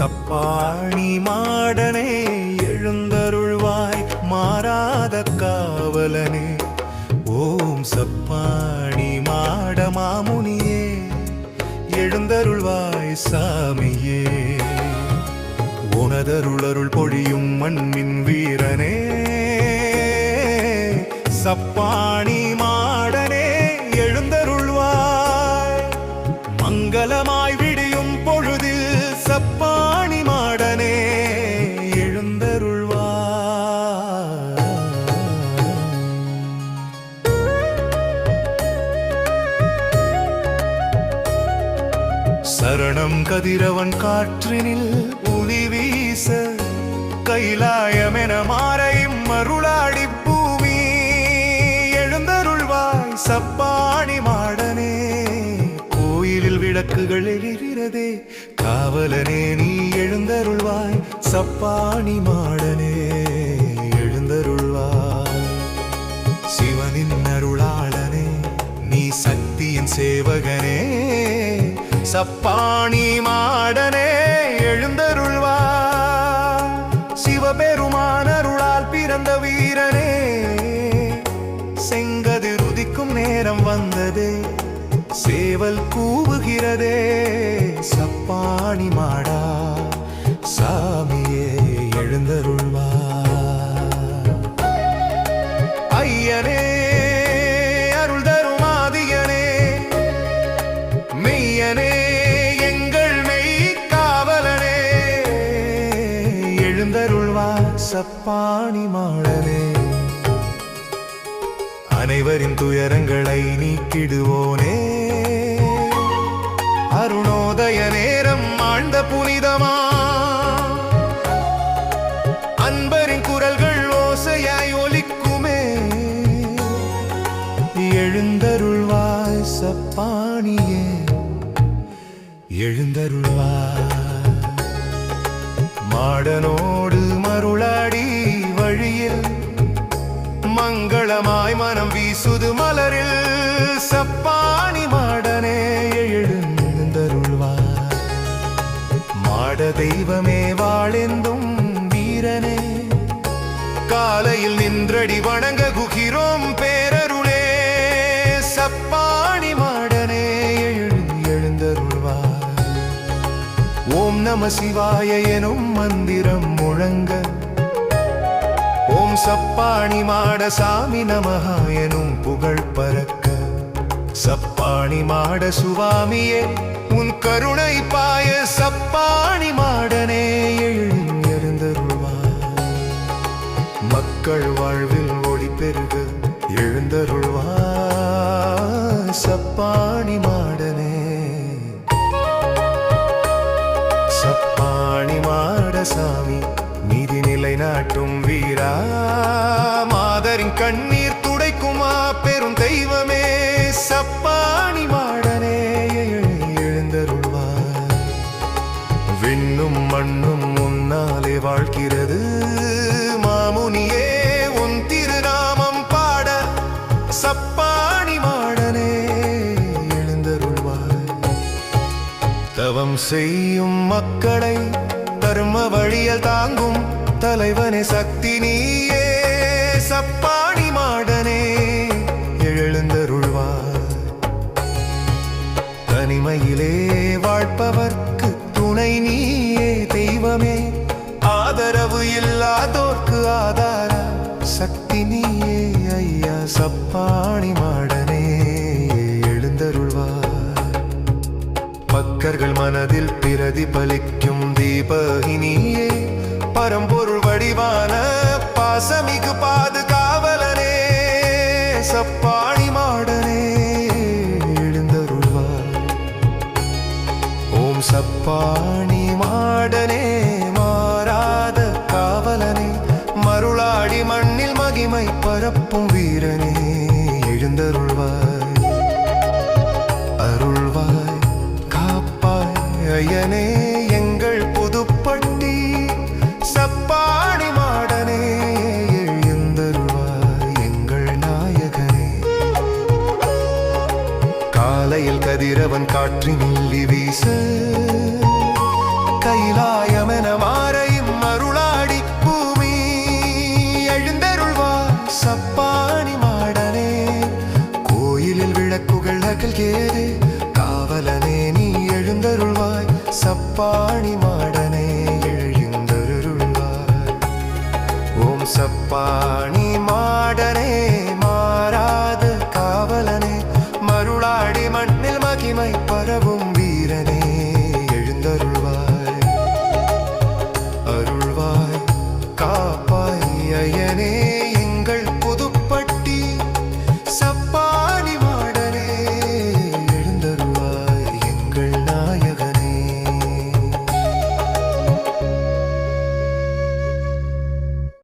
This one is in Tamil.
சப்பாணி மாடனே எழுந்தருள்வாய் மாறாத காவலனே. ஓம் சப்பாணி மாட மாமுனியே எழுந்தருள்வாய் சாமியே. உனதருளருள் பொழியும் மண்மின் வீரனே சப்பாணி சரணம் கதிரவன் காற்றினில் உலி வீச கைலாயமென மாறையும் மருளாடி பூமி. எழுந்தருள்வாய் சப்பாணி மாடனே கோயிலில் விளக்குகள் எழிகிறதே காவலனே நீ எழுந்தருள்வாய் சப்பாணி மாடனே. எழுந்தருள்வாய் சிவனின் அருளாளனே நீ சக்தியின் சேவகனே. சப்பாணி மாடனே எழுந்தருள்வா சிவபெருமான அருளால் பிறந்த வீரனே செங்கதிர் உதிக்கும் நேரம் வந்ததே. சேவல் கூவுகிறதே சப்பாணி மாடா சாமியே எழுந்தருள்வா ஐயனே அருள் தரும் ஆதியனே மெய்யனே சப்பாணி மாடனே அனைவரின் துயரங்களை நீக்கிடுவோனே. அருணோதய நேரம் ஆழ்ந்த புனிதமா? அன்பரின் குரல்கள் ஓசையாய் ஒலிக்குமே. எழுந்தருள்வாய் சப்பாணியே எழுந்தருள்வாய் மாடனோடு சப்பானி மாடனே எழுந்தருள்வாய் மாட தெய்வமே வாழெந்தும் வீரனே. காலையில் நின்றடி வணங்க குகிறோம் பேரருளே. சப்பாணி மாடனே எழு எழுந்தருள்வாய் ஓம் நம சிவாய எனும் மந்திரம் முழங்க. ஓம் சப்பாணி மாட சாமி நமஹா எனும் சப்பாணி மாட சுவாமியே உன் கருணை பாய சப்பாணி மாடனே எழுந்தருள்வாய். மக்கள் வாழ்வில் ஒளி பெருக எழுந்தருள்வாய். சப்பாணி மாடனே. சப்பாணி மாட சாமி நீதி நிலைநாட்டும் வீரா. மாதரின் கண்ணீர் துடைக்குமா பெரும் தெய்வமே. அப்பாணி மாடனே எழுந்தருள்வார் விண்ணும் மண்ணும் முன்னாலே வாழ்கிறது. மாமுனியே உன் திருநாமம் பாட சப்பாணி மாடனே எழுந்தருள்வார் தவம் செய்யும் மக்களை தர்ம வழியில் தாங்கும் தலைவனே சக்தி நீயே. சப்பா யாதோர்க்கு ஆதார சக்தி நீயே ஐயா சப்பாணி மாடனே எழுந்தருள்வாய் பக்கர்கள் மனதில் பிரதிபலிக்கும் தீபகினியே பரம்பொருள் வடிவான பாசமிகு பாதுகாவலனே சப்பாணி மாடனே எழுந்தருள்வார் ஓம் சப்பாணி மாடனே வாய் பரப்பும் வீரனே எழுந்தருள்வாய். அருள்வாய் காப்பாய் ஐயனே எங்கள் புதுப்பட்டி சப்பாடி மாடனே எழுந்தருள்வாய் எங்கள் நாயகனே. காலையில் கதிரவன் காற்றினே சப்பாணி மாடனே எழுந்தருள்வாய் ஓம் சப்பாணி மாடனே மாறாத காவலனே மருளாடி மண்ணில் மகிமை பரவும் வீரனே.